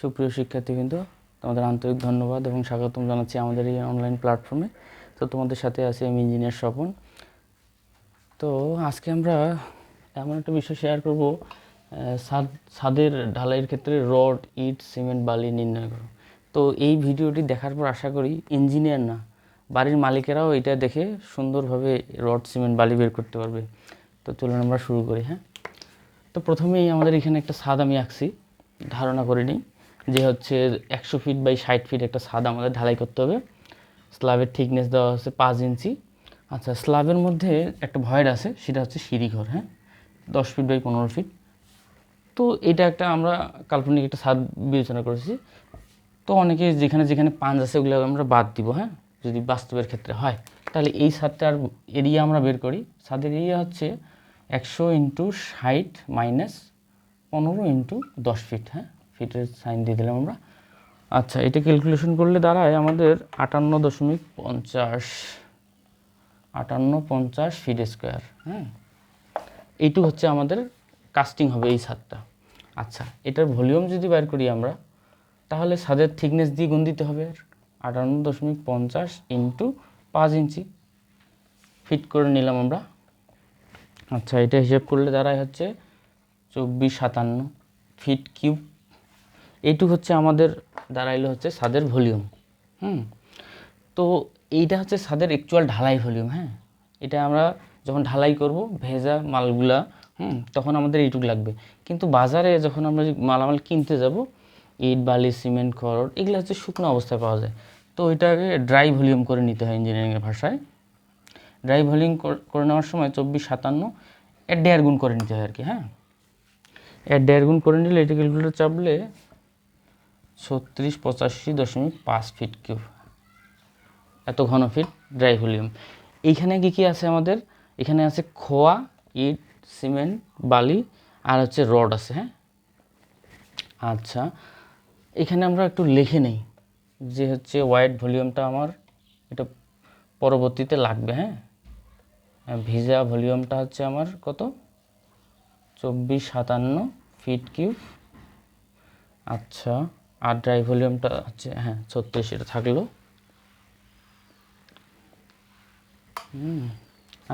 সুপ্রিয় শিক্ষার্থী কিন্তু তোমাদের আন্তরিক ধন্যবাদ এবং স্বাগতম জানাচ্ছি আমাদের এই অনলাইন প্ল্যাটফর্মে তো তোমাদের সাথে আছি আমি ইঞ্জিনিয়ার স্বপন। তো আজকে আমরা এমন একটা বিষয় শেয়ার করব ছাদ ছাদের ঢালাইয়ের ক্ষেত্রে রড, ইট, সিমেন্ট, বালি নির্ণয় করো। তো এই ভিডিওটি দেখার পর আশা করি ইঞ্জিনিয়ার না, বাড়ির মালিকেরাও এটা দেখে সুন্দরভাবে রড, সিমেন্ট, বালি বের করতে পারবে। তো চলুন আমরা শুরু করি হ্যাঁ? তো প্রথমেই আমাদের এখানে একটা ছাদ আমি আঁকছি, ধারণা করে নিই। যে হচ্ছে একশো ফিট বাই ষাট ফিট একটা ছাদ আমাদের ঢালাই করতে হবে। স্ল্যাবের থিকনেস দেওয়া হচ্ছে পাঁচ ইঞ্চি। আচ্ছা স্ল্যাবের মধ্যে একটা ভয়েড আছে, সেটা হচ্ছে সিঁড়িঘর হ্যাঁ? দশ ফিট বাই পনেরো ফিট তো এটা একটা আমরা কাল্পনিক একটা ছাদ বিবেচনা করেছি। তো অনেকে যেখানে যেখানে পাঞ্জ আছে, ওগুলো আমরা বাদ দিব হ্যাঁ? যদি বাস্তবের ক্ষেত্রে হয়। তাহলে এই ছাদটার এরিয়া আমরা বের করি। ছাদের এরিয়া হচ্ছে একশো ইন্টু ষাট মাইনাস পনেরো ইন্টু দশ ফিট হ্যাঁ? ফিটের সাইন দিয়ে দিলাম আমরা। আচ্ছা এটা ক্যালকুলেশন করলে দাঁড়ায় আমাদের আটান্ন দশমিক পঞ্চাশ, আটান্ন পঞ্চাশ ফিট স্কোয়ার হ্যাঁ? এইটু হচ্ছে আমাদের কাস্টিং হবে এই ছাদটা। আচ্ছা এটার ভলিউম যদি বের করি আমরা, তাহলে ছাদের থিকনেস দিয়ে গুণ দিতে হবে। আটান্ন দশমিক পঞ্চাশ ইন্টু পাঁচ ইঞ্চি। ফিট করে নিলাম আমরা। আচ্ছা এটা হিসেব করলে দাঁড়ায় হচ্ছে চব্বিশ সাতান্ন ফিট কিউব এইটুক হচ্ছে আমাদের দাঁড়াইলো হচ্ছে ছাদের ভলিউম, হুম? তো এইটা হচ্ছে ছাদের অ্যাকচুয়াল ঢালাই ভলিউম হ্যাঁ? এটা আমরা যখন ঢালাই করব, ভেজা মালগুলা, হুম, তখন আমাদের এইটুক লাগবে। কিন্তু বাজারে যখন আমরা মালামাল কিনতে যাব, ইট, বালি, সিমেন্ট, খড়, এগুলো হচ্ছে শুকনো অবস্থায় পাওয়া যায়। তো ওইটাকে ড্রাই ভলিউম করে নিতে হয় ইঞ্জিনিয়ারিংয়ের ভাষায়। ড্রাই ভলিউম করে নেওয়ার সময় চব্বিশ সাতান্ন এর দেড় গুণ করে নিতে হয় আর কি হ্যাঁ? এর দেড় গুণ করে নিলে এটা ক্যালকুলেটর চাপলে ছত্রিশ পঁচাশি দশমিক পাঁচ ফিট কিউব। এত ঘন ফিট ড্রাই ভলিউম এইখানে কি কি আছে আমাদের? এখানে আছে খোয়া, ইট, সিমেন্ট, বালি আর হচ্ছে রড আছে হ্যাঁ? আচ্ছা এখানে আমরা একটু লিখে নেই যে হচ্ছে ওয়াইড ভলিউমটা আমার এটা পরবর্তীতে লাগবে হ্যাঁ? ভিজা ভলিউমটা হচ্ছে আমার কত? চব্বিশ সাতান্ন ফিট কিউব। আচ্ছা আর ড্রাই ভলিউমটা হচ্ছে হ্যাঁ ছত্রিশ, এটা থাকল।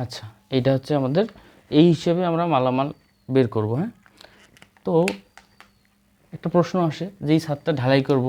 আচ্ছা এটা হচ্ছে আমাদের, এই হিসেবে আমরা মালামাল বের করব হ্যাঁ। তো একটা প্রশ্ন আসে যে এই ছাদটা ঢালাই করব